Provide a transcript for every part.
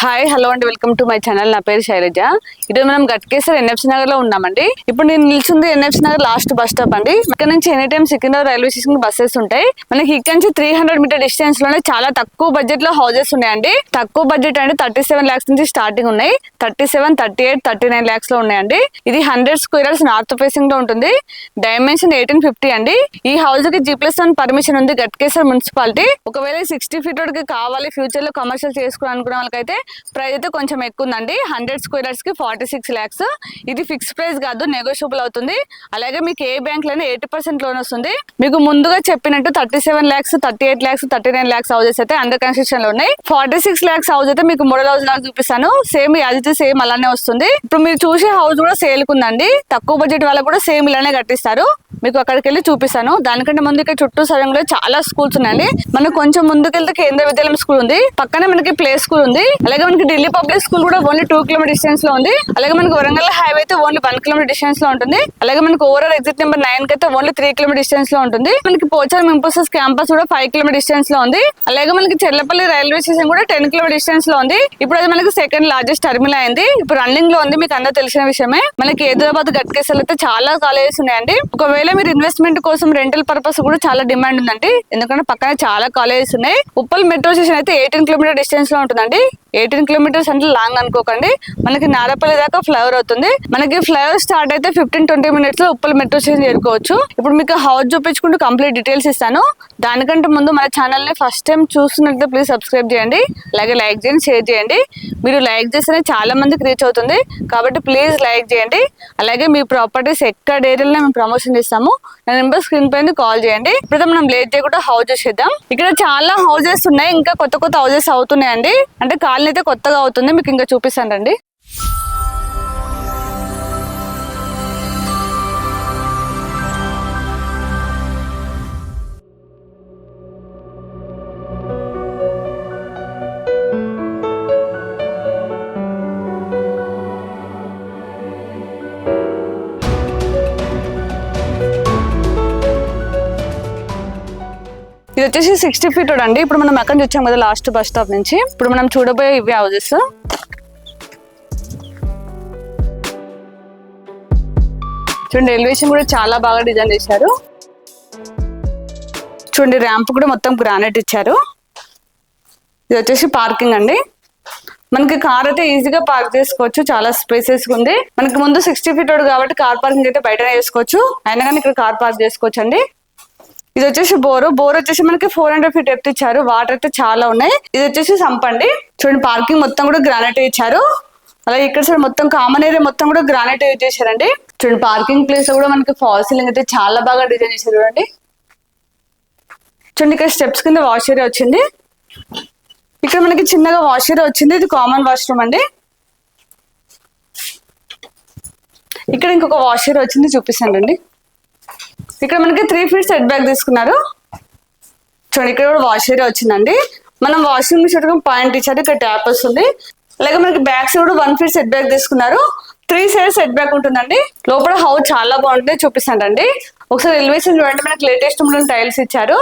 Hi hello అండి welcome to my channel నా పేరు శైలజ. ఈరోజు మనం గట్కేశ్వర్ ఎన్ఎఫ్సి నగర్లో ఉన్నామండి. ఇప్పుడు నేను నిల్చుంది NFC Nagar last bus stop అండి. ఇక్కడ నుంచి any time Secunderabad railway station buses ఉంటాయి. మనకి ఇక్కడ నుంచి త్రీ హండ్రెడ్ మీటర్ డిస్టెన్స్లోనే చాలా తక్కువ బడ్జెట్లో హౌసెస్ ఉన్నాయండి. తక్కువ బడ్జెట్ అంటే థర్టీ సెవెన్ లాక్స్ నుంచి స్టార్టింగ్ ఉన్నాయి. Thirty seven thirty eight thirty nine లాక్స్లో ఉన్నాయండి. ఇది హండ్రెడ్ స్క్వేర్స్ నార్త్ ఫేసింగ్లో ఉంటుంది. డైమెన్షన్ ఎయిటీన్ ఫిఫ్టీ అండి. ఈ హౌస్కి జీ ప్లస్ వన్ పర్మిషన్ ఉంది గట్కేశ్వర్ మున్సిపాలిటీ ఒకవేళ సిక్స్టీ ఫీట్కి కావాలి ఫ్యూచర్లో కమర్షియల్ చేసుకోవాలనుకునే వాళ్ళకైతే ప్రైస్ అయితే కొంచెం ఎక్కువ ఉందండి హండ్రెడ్ స్క్వేర్స్కి ఫార్టీ సిక్స్ ల్యాక్స్ ఇది ఫిక్స్ ప్రైస్ కాదు నెగోషియబుల్ అవుతుంది. అలాగే మీకు ఏ బ్యాంక్లోనే ఎయిటీ పర్సెంట్ లోన్ వస్తుంది. మీకు ముందుగా చెప్పినట్టు thirty seven lakhs thirty eight lakhs thirty nine lakhs houses అయితే అండర్ కన్స్ట్రక్షన్లో ఉన్నాయి. ఫార్టీ సిక్స్ ల్యాక్స్ హౌస్ అయితే మీకు మోడల్ హౌస్ లాగా చూపిస్తాను. సేమ్ అది సేమ్ అలానే వస్తుంది. ఇప్పుడు మీరు చూసే హౌస్ కూడా సేల్ కుందండి తక్కువ బడ్జెట్ వాళ్ళకి కూడా సేమ్ ఇలానే కట్టిస్తారు. మీకు అక్కడికి వెళ్ళి చూపిస్తాను. దానికంటే ముందు ఇక్కడ చుట్టూ సరంలో చాలా స్కూల్స్ ఉన్నాయండి. మనం కొంచెం ముందుకెళ్తే కేంద్ర విద్యాలయం స్కూల్ ఉంది. పక్కనే మనకి ప్లే స్కూల్ ఉంది. అలాగే మనకి ఢిల్లీ పబ్లిక్ స్కూల్ కూడా ఓన్లీ టూ కిలోమీటర్ డిస్టెన్స్లో ఉంది. అలాగే మనకి వరంగల్ హైవే అయితే ఓన్లీ వన్ కిలోమీటర్ డిస్టెన్స్లో ఉంటుంది. అలాగే మనకి ఓవరాల్ ఎగ్జిట్ నెంబర్ నైన్కి అయితే ఓన్లీ త్రీ కిలోమీటర్ డిస్టెన్స్లో ఉంటుంది. మనకి పోచారం ఇంపోసిస్ క్యాంపస్ కూడా ఫైవ్ కిలోమీటర్ డిస్టెన్స్లో ఉంది. అలాగే మనకి చెల్లపల్లి రైల్వే స్టేషన్ కూడా టెన్ కిలోమీటర్ డిస్టెన్స్లో ఉంది. ఇప్పుడు అది మనకి సెకండ్ లార్జెస్ట్ టర్మినల్ అయింది. ఇప్పుడు రన్నింగ్లో ఉంది మీకు అందరూ తెలిసిన విషయమే. మనకి హైదరాబాద్ గట్కేసలు అయితే చాలా కాలేజెస్ ఉన్నాయండి. ఒకవేళ మీరు ఇన్వెస్ట్మెంట్ కోసం రెంటల్ పర్పస్ కూడా చాలా డిమాండ్ ఉందండి. ఎందుకంటే పక్కన చాలా కాలేజెస్ ఉన్నాయి. ఉప్పల్ మెట్రో స్టేషన్ అయితే ఎయిటీన్ కిలోమీటర్ డిస్టెన్స్లో ఉంటుందండి. ఎయిటీన్ కిలోమీటర్స్ అంటే లాంగ్ అనుకోకండి. మనకి నారపల్లి దాకా ఫ్లైఓవర్ అవుతుంది. మనకి ఫ్లైఓవర్ స్టార్ట్ అయితే ఫిఫ్టీన్ ట్వంటీ మినిట్స్లో ఉప్పల్ మెట్రో స్టేషన్ చేరుకోవచ్చు. ఇప్పుడు మీకు హౌస్ చూపించుకుంటూ కంప్లీట్ డీటెయిల్స్ ఇస్తాను. దానికంటే ముందు మన ఛానల్ని ఫస్ట్ టైం చూస్తున్నట్లయితే ప్లీజ్ సబ్స్క్రైబ్ చేయండి. అలాగే లైక్ చేయండి షేర్ చేయండి. మీరు లైక్ చేస్తేనే చాలా మందికి రీచ్ అవుతుంది. కాబట్టి ప్లీజ్ లైక్ చేయండి. అలాగే మీ ప్రాపర్టీస్ ఎక్కడ ఏరియాలో మేము ప్రమోషన్ చేస్తాము నా నెంబర్ స్క్రీన్ పైన కాల్ చేయండి. ఇప్పుడు మనం లేట్ చేయకుండా హౌస్ చూసేద్దాం. ఇక్కడ చాలా హౌజెస్ ఉన్నాయి. ఇంకా కొత్త కొత్త హౌజెస్ అవుతున్నాయండి. అంటే కాలనీ అయితే కొత్తగా అవుతుంది మీకు ఇంకా చూపిస్తాను రండి. ఇది వచ్చేసి సిక్స్టీ ఫీట్ అండి ఇప్పుడు మనం అక్కడ నుంచి వచ్చాం కదా లాస్ట్ బస్ స్టాప్ నుంచి. ఇప్పుడు మనం చూడబోయే ఇవి హౌజెస్ చూడండి ఎలివేషన్ కూడా చాలా బాగా డిజైన్ చేశారు. చూడండి ర్యాంప్ కూడా మొత్తం గ్రానైట్ ఇచ్చారు. ఇది వచ్చేసి పార్కింగ్ అండి. మనకి కార్ అయితే ఈజీగా పార్క్ చేసుకోవచ్చు. చాలా స్పేసెస్ ఉంది. మనకి ముందు సిక్స్టీ ఫీట్ కాబట్టి కార్ పార్కింగ్ అయితే బయటనే చేసుకోవచ్చు. అయినా కానీ ఇక్కడ కార్ పార్క్ చేసుకోవచ్చు అండి ఇది వచ్చేసి బోరు. బోర్ వచ్చేసి మనకి ఫోర్ హండ్రెడ్ ఫీట్ ఎత్తు ఇచ్చారు. వాటర్ అయితే చాలా ఉన్నాయి. ఇది వచ్చేసి సంపండి. చూడండి పార్కింగ్ మొత్తం కూడా గ్రానైట్ ఇచ్చారు. అలాగే ఇక్కడ సైడ్ మొత్తం కామన్ ఏరియా మొత్తం కూడా గ్రానైట్ యూజ్ చేశారండి. చూడండి పార్కింగ్ ప్లేస్ కూడా మనకి ఫాల్ సీలింగ్ అయితే చాలా బాగా డిజైన్ చేశారు చూడండి. చూడండి ఇక్కడ స్టెప్స్ కింద వాష్ ఏరియా వచ్చింది. ఇక్కడ మనకి చిన్నగా వాష్ ఏరియా వచ్చింది. ఇది కామన్ వాష్రూమ్ అండి. ఇక్కడ ఇంకొక వాష్ ఏరియా వచ్చింది చూపిస్తానండి ఇక్కడ మనకి త్రీ ఫీట్ సెట్ బ్యాక్ తీసుకున్నారు. చూడండి ఇక్కడ కూడా వాష్ ఏరియా వచ్చిందండి. మనం వాషింగ్ మిషన్ పాయింట్ ఇచ్చారు ఇక్కడ ట్యాప్ వస్తుంది అలాగే మనకి back side one feet set back తీసుకున్నారు. త్రీ సైడ్ సెట్ బ్యాక్ ఉంటుందండి. లోపల హౌస్ చాలా బాగుంటుంది చూపిస్తానండి ఒకసారి ఎలివేషన్ చూడండి మనకి లేటెస్ట్ టైల్స్ ఇచ్చారు.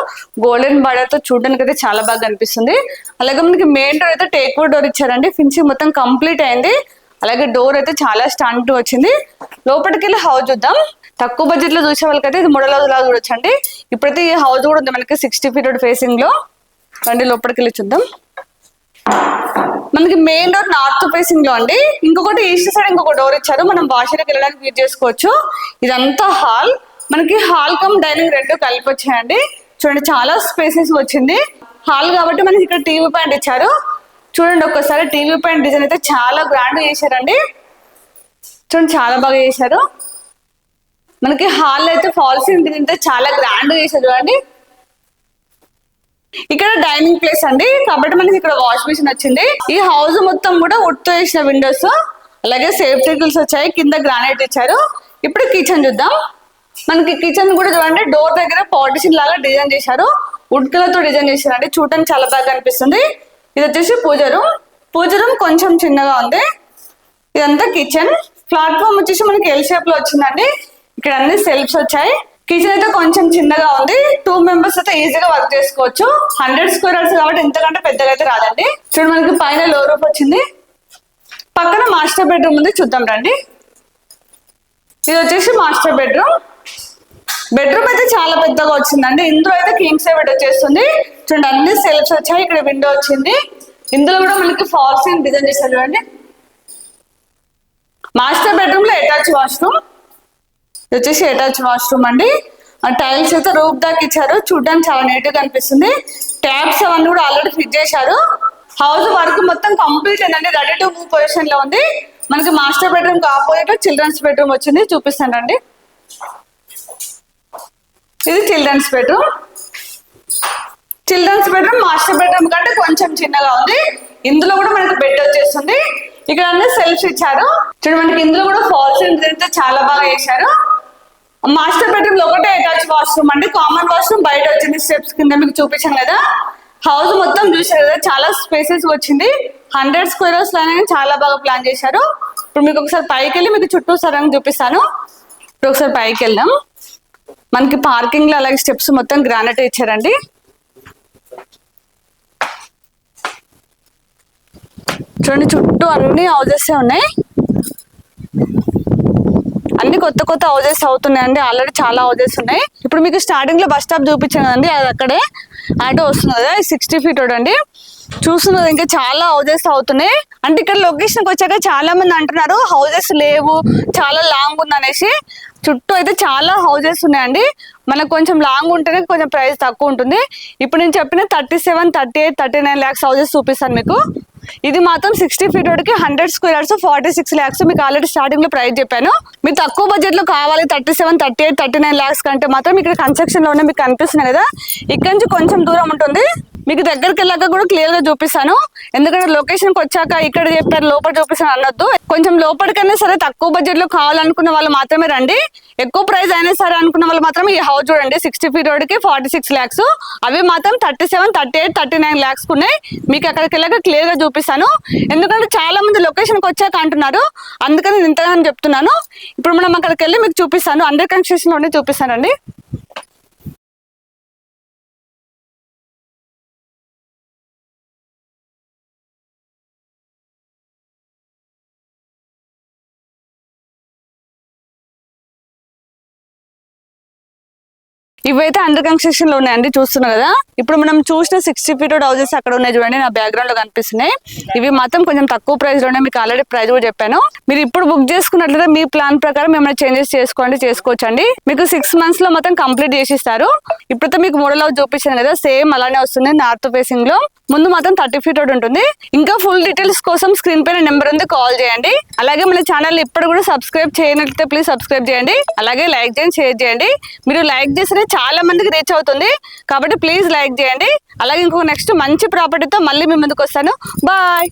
గోల్డెన్ బార్డర్తో చూడడానికి అయితే చాలా బాగా కనిపిస్తుంది. అలాగే మనకి మెయిన్ డోర్ అయితే టేక్ వుడ్ డోర్ ఇచ్చారండి. ఫినిషింగ్ మొత్తం కంప్లీట్ అయింది. అలాగే డోర్ అయితే చాలా స్టాండ్ వచ్చింది. లోపలికి వెళ్ళి హౌస్ చూద్దాం. తక్కువ బడ్జెట్లో చూసే వాళ్ళకైతే ఇది మోడల్ హౌస్ లాగా చూడొచ్చు అండి ఇప్పుడైతే ఈ హౌస్ కూడా ఉంది మనకి సిక్స్టీ ఫీట్ ఫేసింగ్లో. రండి లోపలికి వెళ్ళి చూద్దాం. మనకి మెయిన్ డోర్ నార్త్ ఫేసింగ్లో అండి. ఇంకొకటి ఈస్ట్ సైడ్ ఇంకొక డోర్ ఇచ్చారు. మనం వాషర్కి వెళ్ళడానికి యూజ్ చేసుకోవచ్చు. ఇదంతా హాల్ మనకి హాల్ కమ్ డైనింగ్ రెండు కలిపి వచ్చాయండి. చూడండి చాలా స్పేసెస్ వచ్చింది. హాల్ కాబట్టి మనకి ఇక్కడ టీవీ పాయింట్ ఇచ్చారు. చూడండి ఒక్కసారి టీవీ పాయింట్ డిజైన్ అయితే చాలా గ్రాండ్ చేశారండి. చూడండి చాలా బాగా చేశారు. మనకి హాల్ అయితే ఫాల్స్ ఇంటికి చాలా గ్రాండ్ చేసారు చూడండి. ఇక్కడ డైనింగ్ ప్లేస్ అండి. కాబట్టి మనకి ఇక్కడ వాష్ మిషన్ వచ్చింది. ఈ హౌస్ మొత్తం కూడా వుడ్తో వేసిన విండోస్ అలాగే సేఫ్టీ గిల్స్ వచ్చాయి. కింద గ్రానైట్ ఇచ్చారు. ఇప్పుడు కిచెన్ చూద్దాం. మనకి కిచెన్ కూడా చూడండి. డోర్ దగ్గర పార్టిషన్ లాగా డిజైన్ చేశారు. వుడ్ కలర్తో డిజైన్ చేశారండి. చూడటానికి చాలా బాగా అనిపిస్తుంది. ఇది వచ్చేసి పూజ రూమ్ పూజ రూమ్ కొంచెం చిన్నగా ఉంది. ఇదంతా కిచెన్ ప్లాట్ఫామ్ వచ్చేసి మనకి ఎల్ షేప్లో వచ్చిందండి. ఇక్కడ అన్ని సెల్ఫ్స్ వచ్చాయి. కిచెన్ అయితే కొంచెం చిన్నగా ఉంది. టూ మెంబర్స్ అయితే ఈజీగా వర్క్ చేసుకోవచ్చు. హండ్రెడ్ స్క్వేర్ యార్డ్స్ కాబట్టి ఎంతకంటే పెద్దగా అయితే రాదండి. చూడండి మనకి పైన లో రూప్ వచ్చింది. పక్కన మాస్టర్ బెడ్రూమ్ ఉంది. చూద్దాం రండి. ఇది వచ్చేసి మాస్టర్ బెడ్రూమ్ బెడ్రూమ్ అయితే చాలా పెద్దగా వచ్చిందండి. ఇందులో అయితే కింగ్ సైడ్ బెడ్ వచ్చేస్తుంది. చూడండి అన్ని సెల్ఫ్స్ వచ్చాయి. ఇక్కడ విండో వచ్చింది. ఇందులో కూడా మనకి ఫాల్స్ డిజైన్ చేశారు చూడండి. మాస్టర్ బెడ్రూమ్లో అటాచ్ వాష్రూమ్ ఇది వచ్చేసి అటాచ్ వాష్రూమ్ అండి. ఆ టైల్స్ అయితే రూప్ దాకా ఇచ్చారు. చూడడానికి చాలా నీట్గా అనిపిస్తుంది ట్యాప్స్ అవన్నీ కూడా ఆల్రెడీ ఫిట్ చేశారు. హౌస్ వర్క్ మొత్తం కంప్లీట్ అయిందండి. రెడీ టు మూవ్ పొజిషన్లో ఉంది. మనకి master bedroom opposite children's bedroom వచ్చింది. చూపిస్తాను అండి ఇది children's bedroom. Children's bedroom master bedroom కంటే కొంచెం చిన్నగా ఉంది. ఇందులో కూడా మనకి బెడ్ వచ్చేస్తుంది. ఇక్కడ అన్ని సెల్ఫ్ ఇచ్చారు. చూడండి మనకి ఇందులో కూడా ఫాల్స్ అయితే చాలా బాగా చేశారు. మాస్టర్ బెడ్రూమ్లో ఒకటే అటాచ్ వాష్రూమ్ అండి. కామన్ వాష్రూమ్ బయట వచ్చింది స్టెప్స్ కింద మీకు చూపించాను కదా. హౌస్ మొత్తం చూసారు కదా చాలా స్పేసెస్ వచ్చింది. హండ్రెడ్ స్క్వేర్స్లోనే చాలా బాగా ప్లాన్ చేశారు. ఇప్పుడు మీకు ఒకసారి పైకి వెళ్ళి మీకు చుట్టూ సరంగా చూపిస్తాను. ఇప్పుడు ఒకసారి పైకి వెళ్దాం. మనకి పార్కింగ్లో అలాగే స్టెప్స్ మొత్తం గ్రానైట్ ఇచ్చారండి. చూడండి చుట్టూ అన్ని హౌజెస్ ఉన్నాయి. కొత్త కొత్త హౌజెస్ అవుతున్నాయండి. ఆల్రెడీ చాలా హౌజెస్ ఉన్నాయి. ఇప్పుడు మీకు స్టార్టింగ్లో బస్ స్టాప్ చూపించాను అండి అది అక్కడే ఆటో వస్తుంది కదా సిక్స్టీ ఫీట్ అండి. చూస్తున్నది ఇంకా చాలా హౌజెస్ అవుతున్నాయి. అంటే ఇక్కడ లొకేషన్కి వచ్చాక చాలా మంది అంటున్నారు హౌజెస్ లేవు చాలా లాంగ్ ఉంది అనేసి. చుట్టూ అయితే చాలా హౌజెస్ ఉన్నాయండి. మనకు కొంచెం లాంగ్ ఉంటేనే కొంచెం ప్రైస్ తక్కువ ఉంటుంది. ఇప్పుడు నేను చెప్పిన thirty seven thirty eight thirty nine lakhs houses చూపిస్తాను మీకు. ఇది మాత్రం సిక్స్టీ ఫీట్ వరకు hundred squares forty six lakhs మీకు ఆల్రెడీ స్టార్టింగ్లో ప్రైస్ చెప్పాను. మీరు తక్కువ బడ్జెట్లో కావాలి thirty seven thirty eight thirty nine lakhs కంటే మాత్రం ఇక్కడ కన్స్ట్రక్షన్లోనే మీకు కనిపిస్తున్నాయి కదా. ఇక్కడ నుంచి కొంచెం దూరం ఉంటుంది. మీకు దగ్గరికి వెళ్ళాక కూడా క్లియర్గా చూపిస్తాను. ఎందుకంటే లొకేషన్కి వచ్చాక ఇక్కడ చెప్పారు లోపల చూపిస్తాను అనొద్దు. కొంచెం లోపలికైనా సరే తక్కువ బడ్జెట్లో కావాలనుకున్న వాళ్ళు మాత్రమే రండి. ఎక్కువ ప్రైస్ అయినా సరే అనుకున్న వాళ్ళు మాత్రం ఈ హౌస్ చూడండి. సిక్స్టీ ఫీట్ రోడ్కి ఫార్టీ సిక్స్ ల్యాక్స్ అవి మాత్రం thirty seven thirty eight thirty nine lakhs ఉన్నాయి. మీకు అక్కడికి వెళ్ళాక క్లియర్గా చూపిస్తాను. ఎందుకంటే చాలా మంది లొకేషన్కి వచ్చాక అంటున్నారు. అందుకని నేను ఇంతగానో చెప్తున్నాను. ఇప్పుడు మనం అక్కడికి వెళ్ళి మీకు చూపిస్తాను. అండర్ కన్స్ట్రక్షన్లోనే చూపిస్తానండి. ఇవైతే అండర్ కన్స్ట్రక్షన్లో ఉన్నాయండి చూస్తున్నారు కదా. ఇప్పుడు మనం చూసిన సిక్స్టీ ఫీట్ హౌసెస్ అక్కడ ఉన్నాయి చూడండి నా బ్యాక్గ్రౌండ్లో కనిపిస్తున్నాయి. ఇవి మాత్రం కొంచెం తక్కువ ప్రైస్లోనే మీకు ఆల్రెడీ ప్రైస్ కూడా చెప్పాను. మీరు ఇప్పుడు బుక్ చేసుకున్నట్లయితే మీ ప్లాన్ ప్రకారం ఏమైనా చేంజెస్ చేసుకోండి చేసుకోవచ్చండి. మీకు సిక్స్ మంత్స్లో మొత్తం కంప్లీట్ చేసి ఇస్తారు ఇప్పుడైతే మీకు మోడల్ హౌస్ చూపించాను కదా సేమ్ అలానే వస్తుంది నార్త్ ఫేసింగ్లో. ముందు మాత్రం థర్టీ ఫీట్ ఒకటి ఉంటుంది. ఇంకా ఫుల్ డీటెయిల్స్ కోసం స్క్రీన్ పైన నెంబర్ ఉంది కాల్ చేయండి. అలాగే మన ఛానల్ ఇప్పుడు కూడా సబ్స్క్రైబ్ చేయనట్లయితే ప్లీజ్ సబ్స్క్రైబ్ చేయండి. అలాగే లైక్ చేయండి షేర్ చేయండి. మీరు లైక్ చేస్తే చాలా మందికి రీచ్ అవుతుంది. కాబట్టి ప్లీజ్ లైక్ చేయండి. అలాగే ఇంకొక నెక్స్ట్ మంచి ప్రాపర్టీతో మళ్ళీ మీ ముందుకు వస్తాను. బాయ్